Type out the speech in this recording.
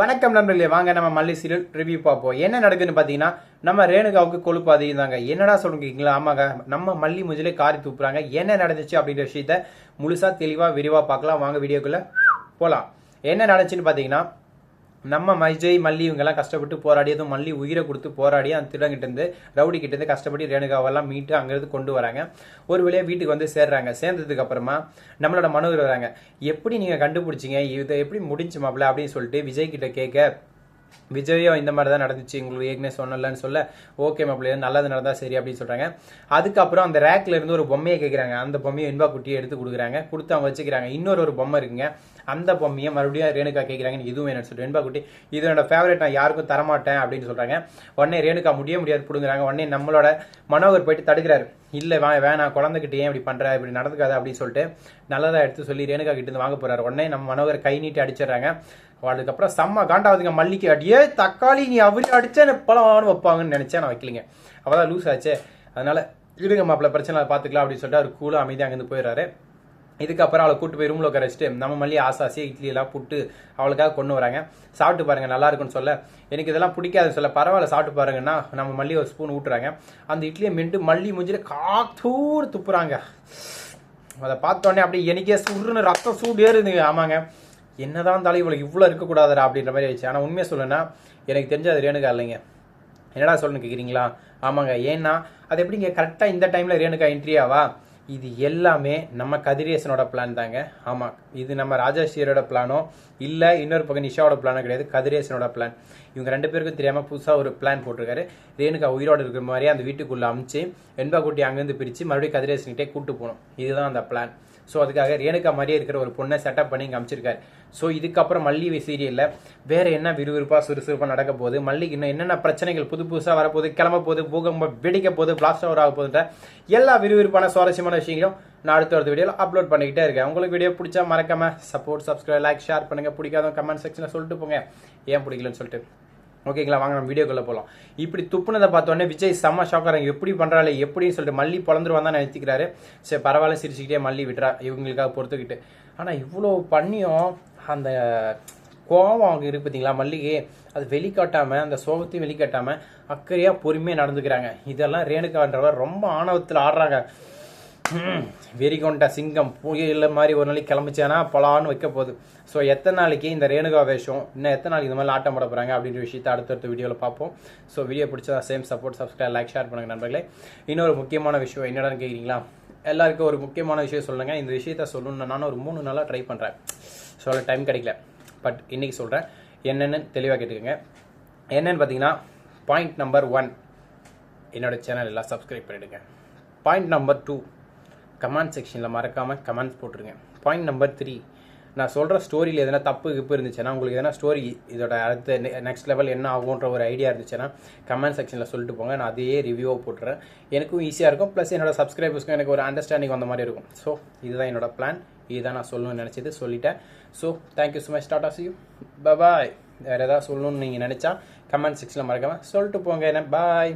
வணக்கம் நண்பர்களே வாங்க நம்ம மல்லி சீரியல் ரிவ்யூ பார்ப்போம். என்ன நடக்குதுன்னு பார்த்தீங்கன்னா நம்ம ரேணுகாவுக்கு கொழுப்பு அதிகம்தாங்க. என்னடா சொல்லுங்களா ஆமாங்க நம்ம மல்லி முஜிலே காரி தூப்புறாங்க என்ன நடந்துச்சு அப்படின்ற விஷயத்த முழுசாக தெளிவாக விரிவாக பார்க்கலாம். வாங்க வீடியோக்குள்ளே போகலாம் என்ன நடந்துச்சுன்னு பார்த்தீங்கன்னா நம்ம மைஜய் மல்லி இவங்கெல்லாம் கஷ்டப்பட்டு போராடி அதுவும் மல்லி உயிரை கொடுத்து போராடி அந்த திருடங்கிட்டேருந்து ரவுடி கிட்டேருந்து கஷ்டப்பட்டு ரேணுகாவெல்லாம் மீட்டு அங்கிருந்து கொண்டு வராங்க. ஒரு வழியாக வீட்டுக்கு வந்து சேர்றாங்க. சேர்ந்ததுக்கு அப்புறமா நம்மளோட மனோகர் வராங்க. எப்படி நீங்கள் கண்டுபிடிச்சீங்க? இதை எப்படி முடிஞ்சு மாப்பிள்ள அப்படின்னு சொல்லிட்டு விஜய் கிட்ட கேட்க விஜயும் இந்த மாதிரி தான் நடந்துச்சு உங்களுக்கு ஏற்கனவே சொன்னலன்னு சொல்ல ஓகே அப்படி நல்லது நடந்தா சரி அப்படின்னு சொல்கிறாங்க அதுக்கப்புறம் அந்த ரேக்கில் இருந்து ஒரு பொம்மையை கேட்குறாங்க அந்த பொம்மையை இன்பா குட்டியை எடுத்து கொடுக்குறாங்க. கொடுத்து அவங்க வச்சுக்கிறாங்க. இன்னொரு ஒரு பொம்மை இருக்குங்க. அந்த பொம்மையை மறுபடியும் ரேணுகா கேட்குறாங்க இதுவும் வேணும்னு சொல்லிட்டு வெண்பா குட்டி இது என்னோட ஃபேவரட் நான் யாருக்கும் தரமாட்டேன் அப்படின்னு சொல்கிறாங்க உடனே ரேணுகா முடிய முடியாது பிடுங்குறாங்க. உடனே நம்மளோட மனோகர் போயிட்டு தடுக்கிறாரு. இல்லை வா வேணாம் குழந்தைகிட்ட ஏன் இப்படி பண்ணுற இப்படி நடந்துக்காத அப்படின்னு சொல்லிட்டு நல்லதாக எடுத்து சொல்லி ரேணுகா கிட்டேருந்து வாங்க போகிறாரு உடனே நம்ம மனோகர் கை நீட்டி அடிச்சிடுறாங்க. அதுக்கப்புறம் செம்ம காண்டாவதுங்க மல்லிக்கு அடியே தக்காளி நீ அவரி அடிச்சா பழம் வைப்பாங்கன்னு நினைச்சேன் நான் வைக்கலிங்க. தான் லூஸ் ஆச்சு. அதனால இருங்க மாப்பிள்ள பிரச்சனை பார்த்துக்கலாம் அப்படின்னு சொல்லிட்டு அவர் கூலாக அமைதியாக அங்கேருந்து போயிடுறாரு. இதுக்கப்புறம் அவளை கூட்டு போய் ரூம்ல உட்கார வச்சுட்டு நம்ம மல்லி ஆசாசி இட்லி எல்லாம் புட்டு அவளுக்காக கொண்டு வராங்க. சாப்பிட்டு பாருங்க நல்லா இருக்குன்னு சொல்ல. எனக்கு இதெல்லாம் பிடிக்காதுன்னு சொல்ல. பரவாயில்ல சாப்பிட்டு பாருங்கன்னா நம்ம மல்லி ஒரு ஸ்பூன் ஊட்டுறாங்க. அந்த இட்லியை மெண்டு மல்லி முஞ்சில காத்தூர் துப்புறாங்க. அதை பார்த்தோன்னே அப்படியே எனக்கே சுருன்னு ரத்தம் சூடு ஏறுதுங்க ஆமாங்க. என்னதான் தலை இவ்வளோ இவ்வளோ இருக்கக்கூடாதுடா அப்படின்ற மாதிரி ஆயிடுச்சு. ஆனால் உண்மையை சொல்லணும்னா எனக்கு தெரிஞ்ச அது ரேணுகா இல்லைங்க. என்னடா சொல்லணும் கேட்குறீங்களா ஆமாங்க. ஏன்னா அது எப்படிங்க? கரெக்டாக இந்த டைமில் ரேணுகா என்ட்ரியாவா இது எல்லாமே நம்ம கதிரேசனோட பிளான் தாங்க. ஆமாம் இது நம்ம ராஜாஸ்ரீயோட பிளானோ இல்லை இன்னொரு பக்கம் நிஷாவோட பிளானோ கிடையாது. கதிரேசனோட பிளான் இவங்க ரெண்டு பேருக்கும் தெரியாமல் புதுசாக ஒரு பிளான் போட்டிருக்காரு. ரேணுகா உயிரோடு இருக்கிற மாதிரி அந்த வீட்டுக்குள்ளே அமிச்சு வெண்பா குட்டி அங்கேருந்து பிரித்து மறுபடியும் கதிரேசன்கிட்டே கூட்டு போகணும். இதுதான் அந்த பிளான் ஸோ அதுக்காக ரேணுகா மாதிரியே இருக்கிற ஒரு பொண்ணை செட்டப் பண்ணி காமிச்சிருக்காரு ஸோ இதுக்கப்புறம் மல்லி சீரியலில் வேற என்ன விறுவிறுப்பாக சுறுசுறுப்பாக நடக்க போகுது? மல்லிக்கு இன்னும் என்னென்ன பிரச்சனைகள் புது புதுசாக வரப்போகுது? கிளம்ப போகுது? பூகம்பம் வெடிக்க போகுது? பிளாஸ்ட் ஓவர் ஆக போகுதுன்ற எல்லா விறுவிறுப்பான சுவாரஸ்யமான விஷயங்களும் நான் அடுத்த அடுத்த வீடியோவில் அப்லோட் பண்ணிக்கிட்டே இருக்கேன். உங்களுக்கு வீடியோ பிடிச்சா மறக்காம சப்போர்ட் சப்ஸ்கிரைப் லைக் ஷேர் பண்ணுங்க. பிடிக்காதவங்க கமெண்ட் செக்ஷனில் சொல்லிட்டு போங்க. ஏன் பிடிக்கலன்னு சொல்லிட்டு. ஓகேங்களா வாங்க நம்ம வீடியோக்குள்ளே போகலாம் இப்படி துப்புனதை பார்த்தோன்னே விஜய் செம்ம ஷாக்காரங்க எப்படி பண்ணுறாள் எப்படின்னு சொல்லிட்டு மல்லி பிறந்துருவான் தான் நினைத்துக்கிறாரு சரி பரவாயில்ல சிரிச்சுக்கிட்டே மல்லி விட்றா இவங்களுக்காக பொறுத்துக்கிட்டு. ஆனால் இவ்வளோ பண்ணியும் அந்த கோபம் அவங்க இருக்கு பார்த்தீங்களா மல்லிகை அது வெளிக்காட்டாமல் அந்த சோகத்தையும் வெளிக்காட்டாமல் அக்கறையாக பொறுமையாக நடந்துக்கிறாங்க. இதெல்லாம் ரேணுகான்றவர் ரொம்ப ஆணவத்தில் ஆடுறாங்க. வெறி கொண்ட சிங்கம் புயல மாதிரி ஒரு நாளைக்கு கிளம்பிச்சானா பலான்னு வைக்க போகுது. ஸோ எத்தனை நாளைக்கு இந்த ரேணுகா வேஷம் இன்னும் எத்தனை நாளைக்கு இந்த மாதிரி ஆட்டம் போட போகிறாங்க அப்படின்ற விஷயத்தை அடுத்தடுத்த வீடியோவில் பார்ப்போம். ஸோ வீடியோ பிடிச்சா same support subscribe like share பண்ணுங்கள் நண்பர்களே. இன்னொரு முக்கியமான விஷயம் என்னடான்னு கேட்குறீங்களா எல்லாருக்கும் ஒரு முக்கியமான விஷயம் சொல்லுங்கள் இந்த விஷயத்த சொல்லணும்னு நான் ஒரு மூணு நாளாக ட்ரை பண்ணுறேன் சொல்ல டைம் கிடைக்கல. பட் இன்றைக்கி சொல்கிறேன் என்னென்னு தெளிவாக கேட்டுக்கோங்க. என்னென்னு பார்த்தீங்கன்னா பாயிண்ட் நம்பர் ஒன் என்னோட சேனல் எல்லாம் சப்ஸ்கிரைப் பண்ணிடுங்க. பாயிண்ட் நம்பர் டூ கமெண்ட் செக்ஷனில் மறக்காமல் கமெண்ட்ஸ் போட்டுருங்க. பாயிண்ட் நம்பர் த்ரீ நான் சொல்கிற ஸ்டோரியில் எதனா தப்பு கிப்பு இருந்துச்சுன்னா உங்களுக்கு எதனா ஸ்டோரி இதோட அடுத்த நெக்ஸ்ட் லெவல் என்ன ஆகுன்ற ஒரு ஐடியா இருந்துச்சுன்னா கமெண்ட் செக்ஷனில் சொல்லிட்டு போங்க. நான் அதையே ரிவ்யூவாக போட்டுறேன். எனக்கும் ஈஸியாக இருக்கும். ப்ளஸ் என்னோட சப்ஸ்கிரைபர்ஸ்க்கும் எனக்கு ஒரு அண்டர்ஸ்டாண்டிங் வந்த மாதிரி இருக்கும். ஸோ இதுதான் என்னோட பிளான் இதுதான் நான் சொல்லணும்னு நினச்சது சொல்லிட்டேன். So thank you so much start as you bye வேறு ஏதாவது சொல்லணும்னு நீங்கள் நினச்சா கமெண்ட் செக்ஷனில் மறக்காமல் சொல்லிட்டு போங்க. என்ன? பாய்